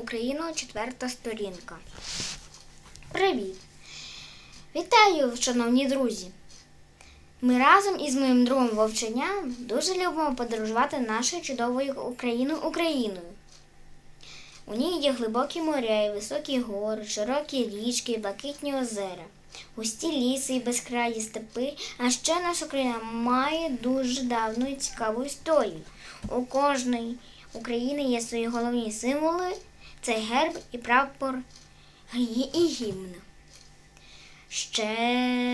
Україну, четверта сторінка. Привіт! Вітаю, шановні друзі! Ми разом із моїм другом Вовченям дуже любимо подорожувати нашою чудовою Україною Україною. У ній є глибокі моря, високі гори, широкі річки, блакитні озера, густі ліси і безкраї степи, а ще наша країна має дуже давну і цікаву історію. У кожної України є свої головні символи це герб і прапор і гімн. Ще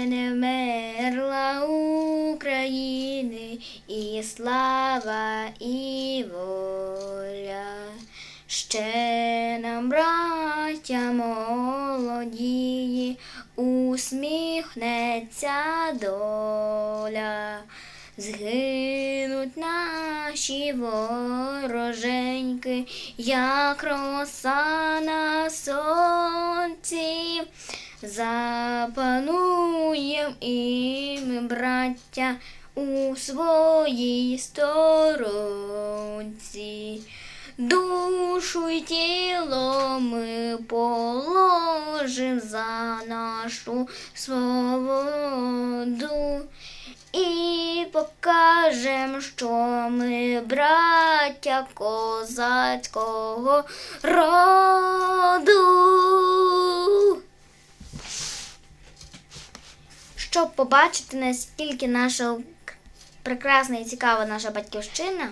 не вмерла України і слава і воля. Ще нам, браття молодії, усміхнеться доля. Згинуть наші вороженьки, як роса на сонці. Запануєм і ми, браття, у своїй сторонці. Душу й тіло ми положим за нашу свободу і покажем, що ми браття козацького роду. Щоб побачити, наскільки наша прекрасна і цікава наша батьківщина,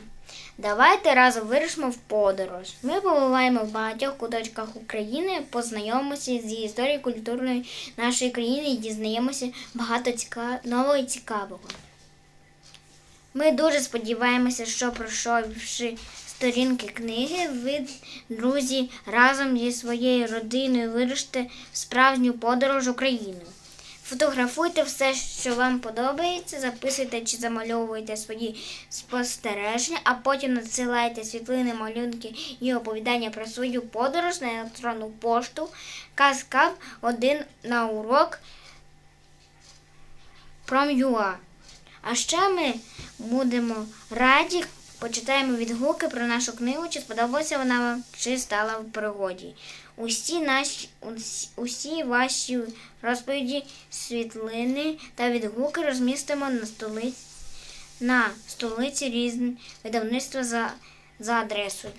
давайте разом вирішимо в подорож. Ми побуваємо в багатьох куточках України, познайомимося з історією культурної нашої країни і дізнаємося багато ціка... нового і цікавого. Ми дуже сподіваємося, що пройшовши сторінки книги, ви, друзі, разом зі своєю родиною вирушите в справжню подорож Україною. Фотографуйте все, що вам подобається, записуйте чи замальовуйте свої спостереження, а потім надсилайте світлини, малюнки і оповідання про свою подорож на електронну пошту казкав один на урок Prom.ua. А ще ми будемо раді, почитаємо відгуки про нашу книгу, чи сподобалася вона вам, чи стала в пригоді. Усі наші усі, усі ваші розповіді, світлини та відгуки розмістимо на столиці на столиці різні видавництва за, за адресою.